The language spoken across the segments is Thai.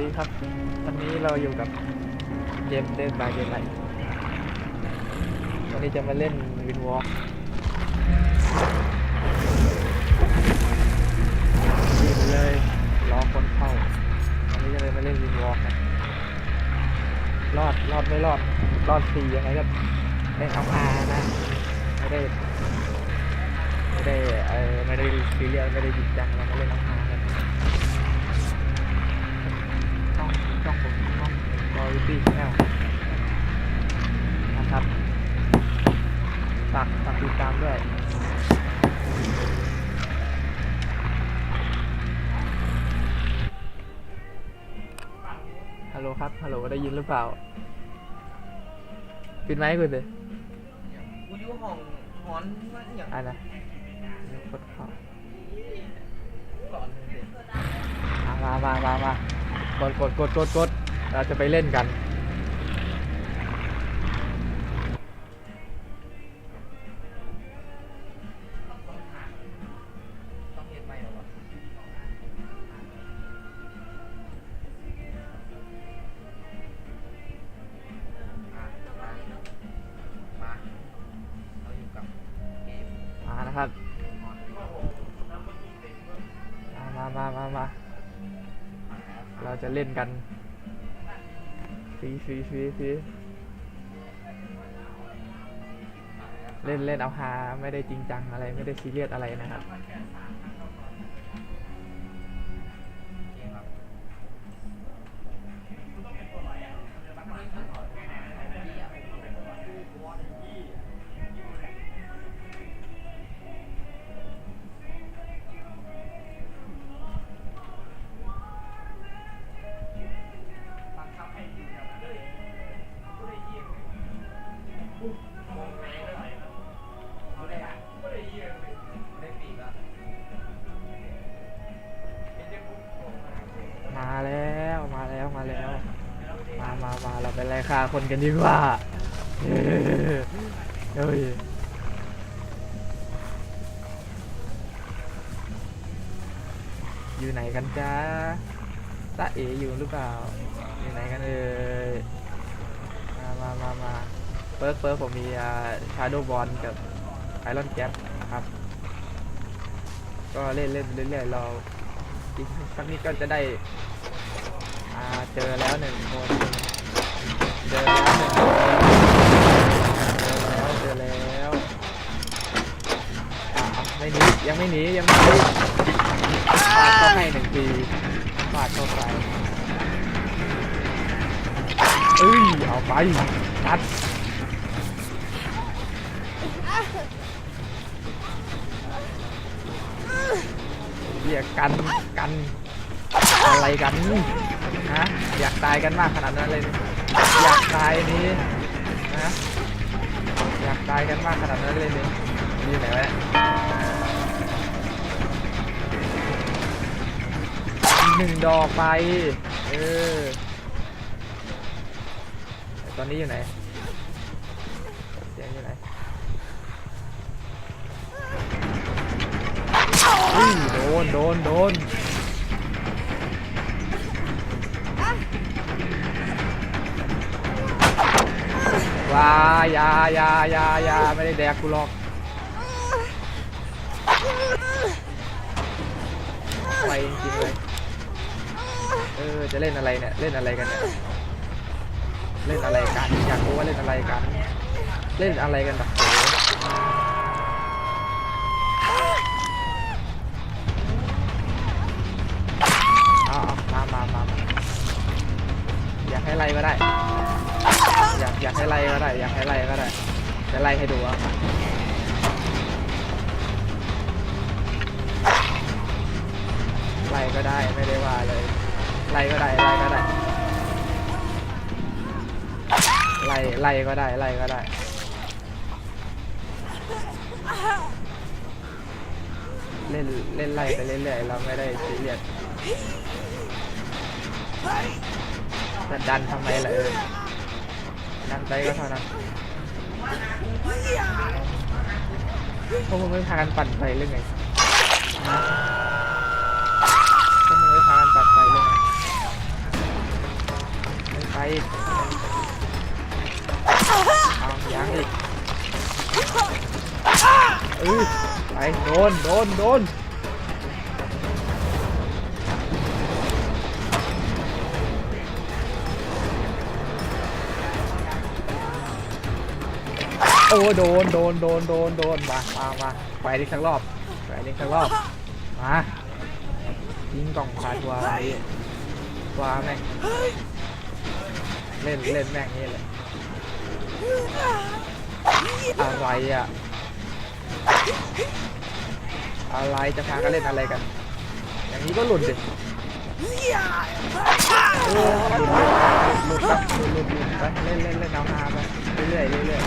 สวัสดีครับ วันนี้เราอยู่กับเกมเดนบายเดนไลท์วันนี้จะมาเล่นวินวอล์กยิงเลยรอคนเข้าวันนี้จะเลยมาเล่นวินวอล์กรอดรอดไม่รอดรอดสี่ยังไงก็ได้เอาพานะไม่ได้ไม่ได้เออไม่ได้ซีเรียสไม่ได้จริงจังเรามาเล่นเอาพากัน องบอยตี้แนลนะครับฝากฝากติดตามด้วยฮัลโหลครับฮัลโหลได้ยินหรือเปล่าปิดไมค์คุณเลยกูอยู่ห้องหอนว่าอหย่างอะนะเดี๋ยวกดเข้าหลอนเลยอะมามามามา กดกดกดกดกด เราจะไปเล่นกันต้องเฮ็ดไมเหรอวะอะมามาเราอยู่กับเกมมานะครับ มามามามามา เราจะเล่นกัน ฟรีฟรีสีเล่นเล่นเอาฮาไม่ได้จริงจังอะไรไม่ได้ซีเรียสอะไรนะครับ ฆ่าคนกันดีกว่าเฮ้ยเฮ้ยอยู่ไหนกันจ้าตาเออยู่หรือเปล่า อยู่ไหนกันเอ่ยมามามามาเปิร์กเปิร์กผมมีอ่าชาโดบอลกับไอรอนแก๊ปครับ ก็เล่นเล่นเรื่อยๆเราอีกสักนิดก็จะได้เจอแล้วหนึ่งคน เจอแล้วเจอแล้วเจอแล้วอะไม่หนียังไม่หนียังไม่หนีฟาดเข้าให้หนึ่งทีฟาดเข้าไปเอ้ยเอาไปนัดเรียกกันกันอะไรกันฮะอยากตายกันมากขนาดนั้นเลยนี่ อยากตายนี่ฮะอยากตายกันมากขนาดนั้นเลยนี่นี่ไหนวะหนึ่งดอกไป เออ ตอนนี้อยู่ไหนเสียงอยู่ไหนอุ้ยโดน โดน โดน ว้ายายายายาไม่ได้แดกกูหรอกไปจริงๆเลย เออ จะเล่นอะไรเนี่ย เล่นอะไรกันเนี่ย เล่นอะไรกัน อยากรู้ว่าเล่นอะไรกัน เล่นอะไรกันแบ ก็ได้ไล่ก็ได้เล่นเล่นไล่ไปเรื่อยๆเราไม่ได้ซีเรียสจะดันทำไมล่ะเออดันไปก็เท่านั้นพวกมึงไม่พากันปั่นไฟเรื่องไงพวกมึงไม่พากันปั่นไฟเรื่องไงอีก เอายังอีกเออไปโดน โดน โดน โอ้ โดน โดน โดน โดน โดน มามามาไปอีกสักรอบ ไปอีกสักรอบ มา ยิงกล่องพาทัวร์ไปทัวร์แม่ง เล่น เล่นแม่งนี่เลย อะไรอะ อะไรจะพากันเล่นอะไรกัน อย่างนี้ก็หลุดดิเออหลุดหลุดหลุดหลุดหลุดไปเล่นเล่นเล่นเอาฮาไปเรื่อยเรื่อย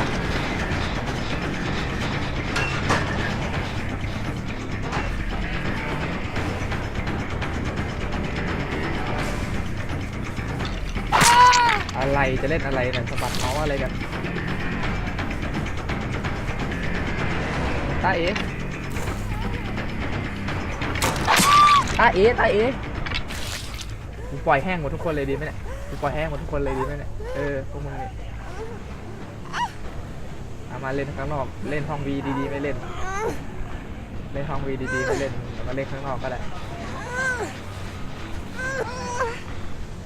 อะไรจะเล่นอะไรเนี่ยสะบัดเมาส์อะไรกัน ตาเอ๋ตาเอ๋ตาเอ๋กูปล่อยแห้งหมดทุกคนเลยดีไหมเนี่ยกูปล่อยแห้งหมดทุกคนเลยดีไหมเนี่ย เออพวกมึงเนี่ยเอามาเล่นข้างนอก เล่นห้องวีดีๆไม่เล่น เล่นห้องวีดีๆไม่เล่นเอามาเล่นข้างนอกก็ได้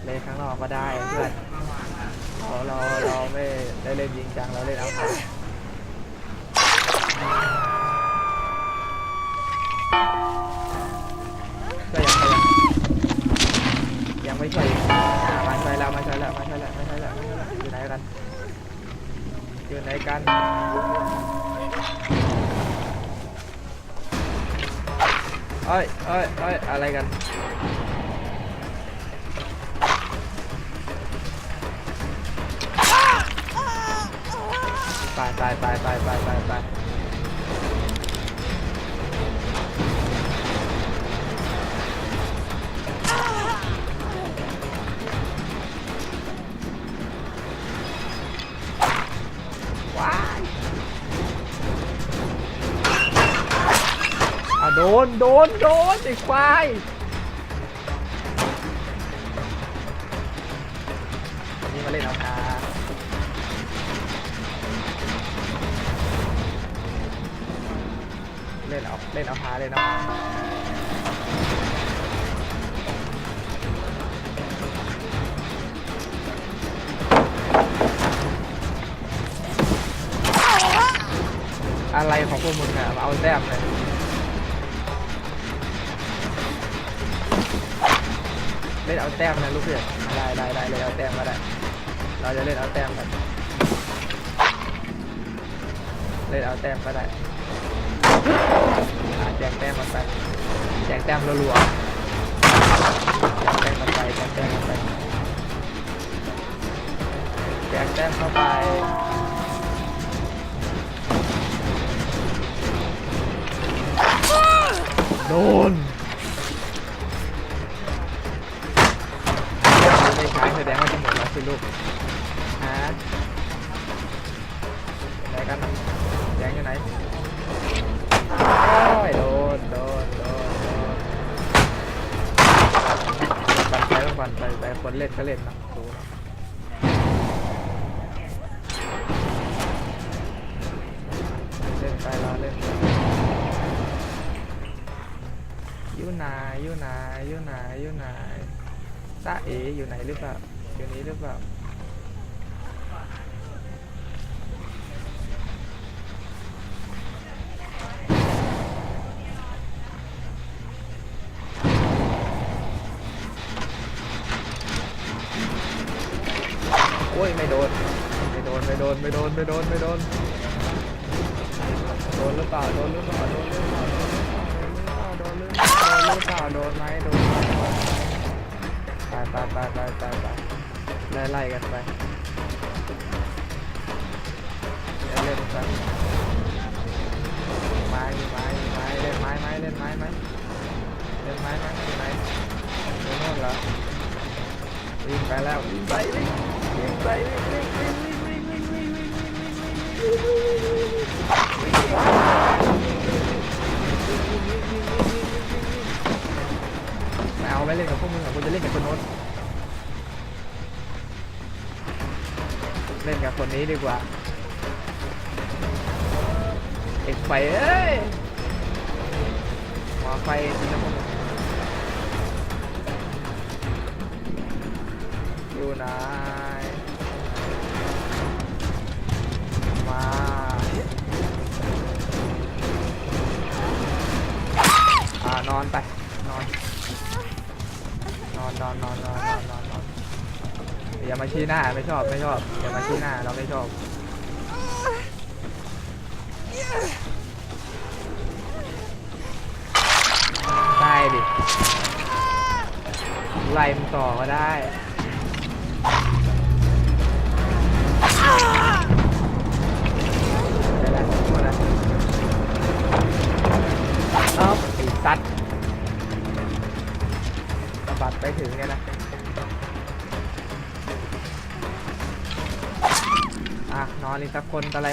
เล่นข้างนอกก็ได้เพื่อนเราเราเราไม่ได้เล่นจริงจังเราเล่นเอา แล้วมาใช่แล้วมาใช่แล้วมาใช่แล้วมาใช่แล้วอยู่ไหนกันอยู่ไหนกันเอ้ยเอ้ยเอ้ยอะไรกันไปไปไปไปไปไป โดน โดน โดนไอ้ควายนนี้มาเล่นเอาคาเล่นเอา เล่นเอาพาเล่นเอาอะไรของพวกมึงอะเอาแต้มเลย เล่นเอาแต้มนะลูกเพื่อนได้ได้ได้เล่นเอาแต้มก็ได้ เราจะเล่นเอาแต้มกันเล่นเอาแต้มก็ได้แจกแต้มมันไปแจกแต้มรัวๆแจกแต้มมันไปแจกแต้มมันไปแจกแต้มเข้าไปโดน สิลูกฮะไหนกันแจกอยู่ไหนโอ้ยโดนโดนโดนโดนปั่นไปก็ปั่นไปไปคนเล่นก็เล่นนะดูนะเล่นไปเราเล่นอยู่ไหนอยู่ไหนอยู่ไหนอยู่ไหนตาเออยู่ไหนหรือเปล่า อยู่นี้หรือเปล่าโอ้ยไม่โดน ไม่โดน ไม่โดน ไม่โดน ไม่โดน ไม่โดน โดนหรือเปล่า โดนหรือเปล่า โดนหรือเปล่า โดนหรือเปล่า โดนหรือเปล่า โดนไหมโดนไหมไปไปไปไปไปไป ไล่ไล่กันไปเล่นไปไม้ไม้ไม้เล่นไม้ไม้เล่นไม้ไหมเล่นไม้ไหมอยู่ไหนโน่นเหรอวิ่งไปแล้ววิ่งไปวิ่งวิ่งไปวิ่งวิ่งวิ่ง เล่นกับคนนี้ดีกว่าเอกไฟเอ้ยหัวไฟจริงนะพวกมึงอยู่ไหนมาอ่านอนไปนอนนอนนอนนอนนอนนอน อย่ามาชี้หน้าไม่ชอบไม่ชอบอย่ามาชี้หน้าเราไม่ชอบได้ดิไล่มันต่อก็ได้เอาไอ้สัตว์สะบัดไปถึงเนี่ยนะ อนอีกสักคนตะไร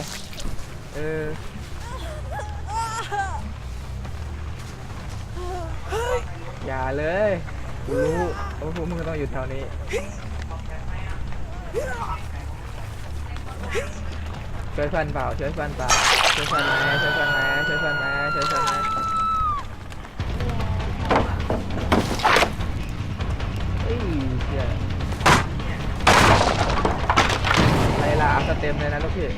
เอออย่าเลยกูรู้ว่าพวกมึงต้องอยู่แถวนี้ ช่วยเพื่อนเปล่า ช่วยเพื่อนเปล่า ช่วยเพื่อนไหมช่วยเพื่อนไหมช่วยเพื่อนไหมช่วยเพื่อนไหมเฮ้ยเชี่ย เต็มเลยนะลูกพี่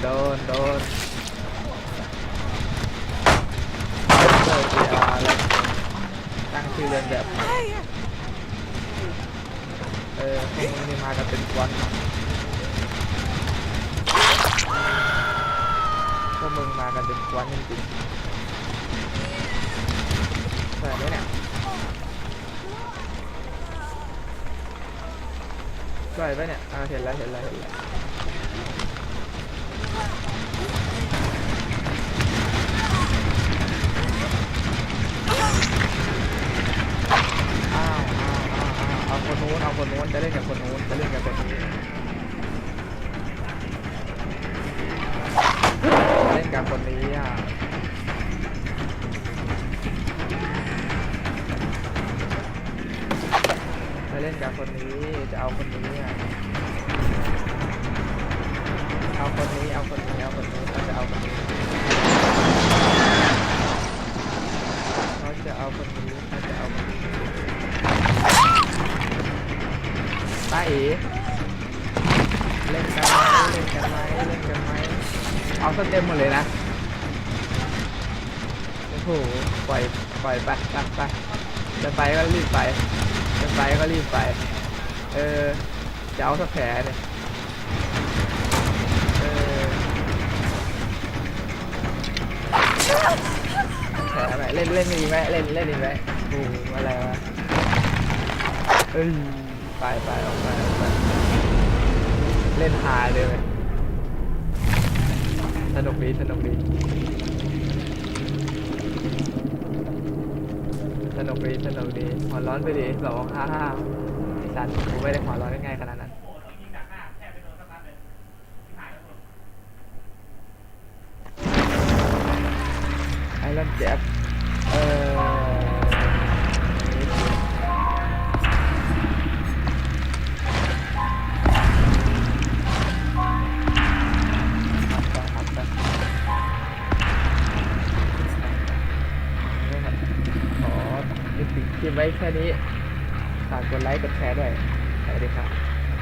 โดนโดนเปิดเสียเลยตั้งชื่อเรียนแบบ เออพวกมึงนี่มากันเป็นกวนพวกมึงมากันเป็นกวนจริงๆใช่ไหมเนี่ยใช่ไหมเนี่ยอ่าเห็นแล้วเห็นแล้วเห็นแล้ว สเต็มหมดเลยนะ โอ้โห ปล่อย ปล่อยไปไปไปจะไปก็รีบไป จะไปก็รีบไป เออจะเอาสักแผลเนี่ยเออแผลไหมเล่นเล่นอีไหมเล่นเล่นอีไหมโอ้โหอะไรวะเอ้ยไปไปออกไปออกไป เล่นฮาเลยไหม สนุกดีสนุกดีสนุกดีสนุกดีหัวร้อนไปดิสองห้าห้าฮ่สัตว์กูไม่ได้หัวร้อนได้ง่ายขนาดนั้นไอ้เล่นเด็ก แค่นี้ ฝากกดไลค์ กดแชร์ด้วย สวัสดีครับ